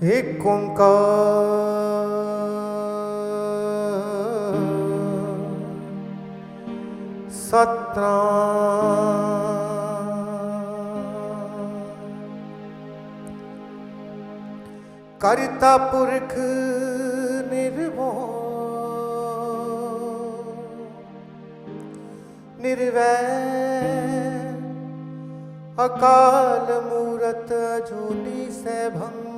ਏਕ ਓੰਕਾਰ ਸਤਨਾਮ। ਕਰਤਾ ਪੁਰਖ ਨਿਰਭਉ ਨਿਰਵੈਰ ਅਕਾਲ ਮੂਰਤ ਅਜੂਨੀ ਸੈਭੰ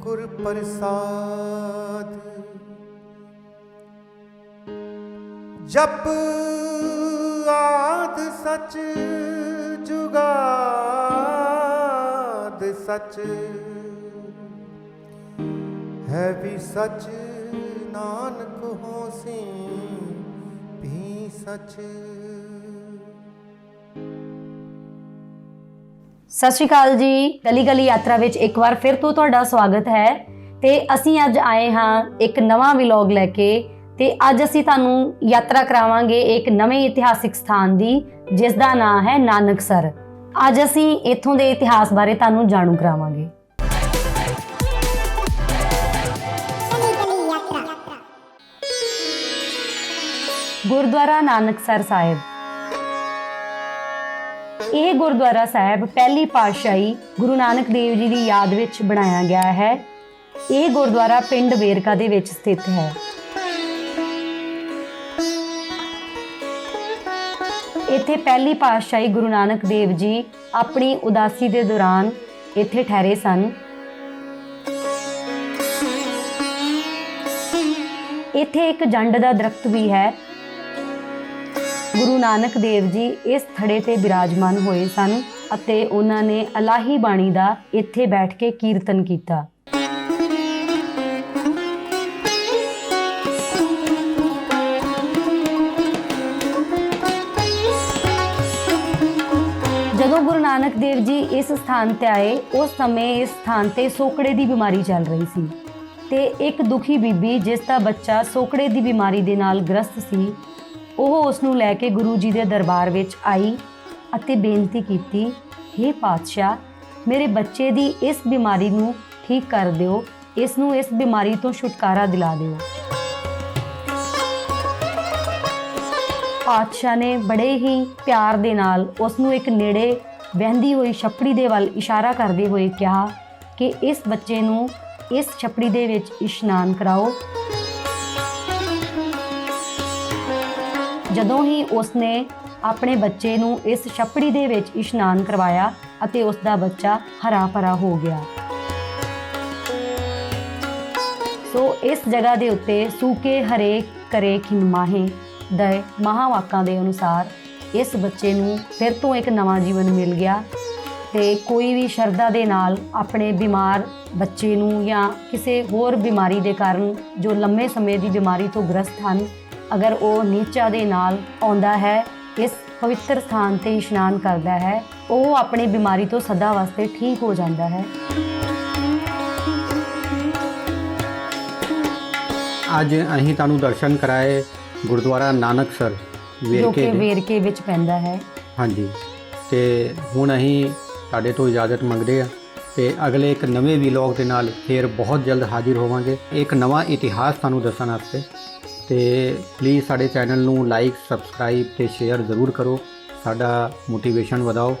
ਗੁਰ ਪ੍ਰਸਾਦ। ਜਪ ਆਦ ਸਚ ਜੁਗਾਦ ਸਚ। ਹੈ ਵੀ ਸਚ ਨਾਨਕ ਹੋਸੀ ਵੀ ਸਚ ਸਤਿ ਸ਼੍ਰੀ ਅਕਾਲ ਜੀ। ਗਲੀ ਗਲੀ ਯਾਤਰਾ ਵਿੱਚ ਇੱਕ ਵਾਰ ਫਿਰ ਤੋਂ ਤੁਹਾਡਾ ਸਵਾਗਤ ਹੈ। ਤੇ ਅਸੀਂ ਅੱਜ ਆਏ ਹਾਂ ਇੱਕ ਨਵਾਂ ਵਲੌਗ ਲੈ ਕੇ। ਤੇ ਅੱਜ ਅਸੀਂ ਤੁਹਾਨੂੰ ਯਾਤਰਾ ਕਰਾਵਾਂਗੇ ਇੱਕ ਨਵੇਂ ਇਤਿਹਾਸਿਕ ਸਥਾਨ ਦੀ, ਜਿਸ ਦਾ ਨਾਮ ਹੈ ਨਾਨਕਸਰ। ਅੱਜ ਅਸੀਂ ਇੱਥੋਂ ਦੇ ਇਤਿਹਾਸ ਬਾਰੇ ਤੁਹਾਨੂੰ ਜਾਣੂ ਕਰਾਵਾਂਗੇ। ਗੁਰਦੁਆਰਾ ਨਾਨਕਸਰ ਸਾਹਿਬ। ਇਹ ਗੁਰਦੁਆਰਾ ਸਾਹਿਬ ਪਹਿਲੀ ਪਾਤਸ਼ਾਹੀ ਗੁਰੂ ਨਾਨਕ ਦੇਵ ਜੀ ਦੀ ਯਾਦ ਵਿੱਚ ਬਣਾਇਆ ਗਿਆ ਹੈ। ਇਹ ਗੁਰਦੁਆਰਾ ਪਿੰਡ ਵੇਰਕਾ ਦੇ ਵਿੱਚ ਸਥਿਤ ਹੈ। ਇੱਥੇ ਪਹਿਲੀ ਪਾਤਸ਼ਾਹੀ ਗੁਰੂ ਨਾਨਕ ਦੇਵ ਜੀ ਆਪਣੀ ਉਦਾਸੀ ਦੇ ਦੌਰਾਨ ਇੱਥੇ ਠਹਿਰੇ ਸਨ। ਇੱਥੇ ਇੱਕ ਜੰਡ ਦਾ ਦਰਖਤ ਵੀ ਹੈ। ਗੁਰੂ ਨਾਨਕ ਦੇਵ ਜੀ ਇਸ ਥੜੇ ਤੇ ਬਿਰਾਜਮਾਨ ਹੋਏ ਸਨ ਅਤੇ ਉਹਨਾਂ ਨੇ ਅਲਾਹੀ ਬਾਣੀ ਦਾ ਇੱਥੇ ਬੈਠ ਕੇ ਕੀਰਤਨ ਕੀਤਾ। ਜਦੋਂ ਗੁਰੂ ਨਾਨਕ ਦੇਵ ਜੀ ਇਸ ਸਥਾਨ ਤੇ ਆਏ, ਉਸ ਸਮੇਂ ਇਸ ਸਥਾਨ ਤੇ ਸੋਕੜੇ ਦੀ ਬਿਮਾਰੀ ਚੱਲ ਰਹੀ ਸੀ ਤੇ ਇੱਕ ਦੁਖੀ ਬੀਬੀ ਜਿਸ ਦਾ ਬੱਚਾ ਸੋਕੜੇ ਦੀ ਬਿਮਾਰੀ ਦੇ ਨਾਲ ਗ੍ਰਸਤ ਸੀ ਉਹ ਉਸ ਨੂੰ ਲੈ ਕੇ ਗੁਰੂ ਜੀ ਦੇ ਦਰਬਾਰ ਵਿੱਚ ਆਈ ਅਤੇ ਬੇਨਤੀ ਕੀਤੀ हे ਪਾਤਸ਼ਾਹ, ਮੇਰੇ ਬੱਚੇ ਦੀ ਇਸ ਬਿਮਾਰੀ ਨੂੰ ਠੀਕ ਕਰ ਦਿਓ, ਇਸ ਨੂੰ ਇਸ ਬਿਮਾਰੀ ਤੋਂ ਛੁਟਕਾਰਾ ਦਿਲਾ ਦਿਓ। ਪਾਤਸ਼ਾਹ ਨੇ ਬੜੇ ਹੀ ਪਿਆਰ ਦੇ ਨਾਲ ਉਸ ਨੂੰ ਇੱਕ ਨੇੜੇ ਵਹਿੰਦੀ ਹੋਈ ਛਪੜੀ ਦੇ ਵੱਲ ਇਸ਼ਾਰਾ ਕਰਦੇ ਹੋਏ ਕਿਹਾ ਕਿ ਇਸ ਬੱਚੇ ਨੂੰ ਇਸ ਛਪੜੀ ਦੇ ਵਿੱਚ ਇਸ਼ਨਾਨ ਕਰਾਓ। ਜਦੋਂ ਹੀ ਉਸਨੇ ਆਪਣੇ ਬੱਚੇ ਨੂੰ ਇਸ ਛੱਪੜੀ ਦੇ ਵਿੱਚ ਇਸ਼ਨਾਨ ਕਰਵਾਇਆ ਅਤੇ ਉਸ ਦਾ ਬੱਚਾ ਹਰਾ ਭਰਾ ਹੋ ਗਿਆ। ਸੋ ਇਸ ਜਗ੍ਹਾ ਦੇ ਉੱਤੇ ਸੂਕੇ ਹਰੇ ਕਰੇ ਖਿਨ ਮਾਹੇ ਦੇ ਮਹਾਵਾਕਾਂ ਦੇ ਅਨੁਸਾਰ ਇਸ ਬੱਚੇ ਨੂੰ ਫਿਰ ਤੋਂ ਇੱਕ ਨਵਾਂ ਜੀਵਨ ਮਿਲ ਗਿਆ ਤੇ ਕੋਈ ਵੀ ਸ਼ਰਧਾ ਦੇ ਨਾਲ ਆਪਣੇ ਬਿਮਾਰ ਬੱਚੇ ਨੂੰ ਜਾਂ ਕਿਸੇ ਹੋਰ ਬਿਮਾਰੀ ਦੇ ਕਾਰਨ ਜੋ ਲੰਮੇ ਸਮੇਂ ਦੀ ਬਿਮਾਰੀ ਤੋਂ ਗ੍ਰਸਤ ਹਨ ਅਗਰ ਉਹ ਨੀਚਾ ਦੇ ਨਾਲ ਆਉਂਦਾ ਹੈ ਇਸ ਪਵਿੱਤਰ ਸਥਾਨ ਤੇ ਇਸ਼ਨਾਨ ਕਰਦਾ ਹੈ ਉਹ ਆਪਣੀ ਬਿਮਾਰੀ ਤੋਂ ਸਦਾ ਵਾਸਤੇ ਠੀਕ ਹੋ ਜਾਂਦਾ ਹੈ। ਅੱਜ ਅਸੀਂ ਤੁਹਾਨੂੰ ਦਰਸ਼ਨ ਕਰਾਏ ਗੁਰਦੁਆਰਾ ਨਾਨਕਸਰ ਜੋ ਵੇਰਕੇ ਕਿ ਦੇ। ਵੇਰਕੇ ਵਿੱਚ ਪੈਂਦਾ ਹੈ। ਹਾਂਜੀ ਤੇ ਹੁਣ ਅਸੀਂ ਤੁਹਾਡੇ ਤੋਂ ਇਜਾਜ਼ਤ ਮੰਗਦੇ ਆ ਤੇ ਅਗਲੇ ਇੱਕ ਨਵੇਂ ਵਲੌਗ ਦੇ ਨਾਲ ਫੇਰ ਬਹੁਤ ਜਲਦ ਹਾਜ਼ਰ ਹੋਵਾਂਗੇ। ਇੱਕ ਨਵਾਂ ਇਤਿਹਾਸ ਤੁਹਾਨੂੰ ਦੱਸਣ ਵਾਸਤੇ। ਤੇ ਪਲੀਜ਼ ਸਾਡੇ ਚੈਨਲ ਨੂੰ ਲਾਈਕ ਸਬਸਕ੍ਰਾਈਬ ਤੇ ਸ਼ੇਅਰ ਜ਼ਰੂਰ ਕਰੋ। ਸਾਡਾ ਮੋਟੀਵੇਸ਼ਨ ਵਧਾਓ।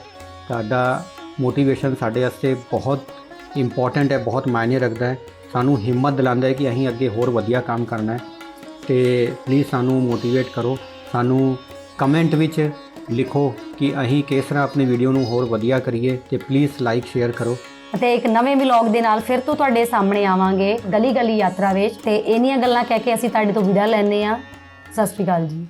ਤੁਹਾਡਾ ਮੋਟੀਵੇਸ਼ਨ ਸਾਡੇ ਵਾਸਤੇ ਬਹੁਤ ਇੰਪੋਰਟੈਂਟ ਹੈ, ਬਹੁਤ ਮਾਇਨੇ ਰੱਖਦਾ ਹੈ। ਸਾਨੂੰ ਹਿੰਮਤ ਦਿਲਾਉਂਦਾ ਹੈ ਕਿ ਅਸੀਂ ਅੱਗੇ ਹੋਰ ਵਧੀਆ ਕੰਮ ਕਰਨਾ ਹੈ। ਤੇ ਪਲੀਜ਼ ਸਾਨੂੰ ਮੋਟੀਵੇਟ ਕਰੋ। ਸਾਨੂੰ ਕਮੈਂਟ ਵਿੱਚ ਲਿਖੋ ਕਿ ਅਸੀਂ ਕਿਸ ਤਰ੍ਹਾਂ ਆਪਣੀ ਵੀਡੀਓ ਨੂੰ ਹੋਰ ਵਧੀਆ ਕਰੀਏ ਤੇ ਪਲੀਜ਼ ਲਾਈਕ ਸ਼ੇਅਰ ਕਰੋ। ਅਤੇ ਇੱਕ ਨਵੇਂ ਵਲੌਗ ਦੇ ਨਾਲ ਫਿਰ ਤੋਂ ਤੁਹਾਡੇ ਸਾਹਮਣੇ ਆਵਾਂਗੇ ਗਲੀ ਗਲੀ ਯਾਤਰਾ ਵਿੱਚ। ਤੇ ਇਹਨੀਆਂ ਗੱਲਾਂ ਕਹਿ ਕੇ ਅਸੀਂ ਤੁਹਾਡੇ ਤੋਂ ਵਿਦਾ ਲੈਂਦੇ ਆ ਸਤਿ ਸ਼੍ਰੀ ਅਕਾਲ ਜੀ।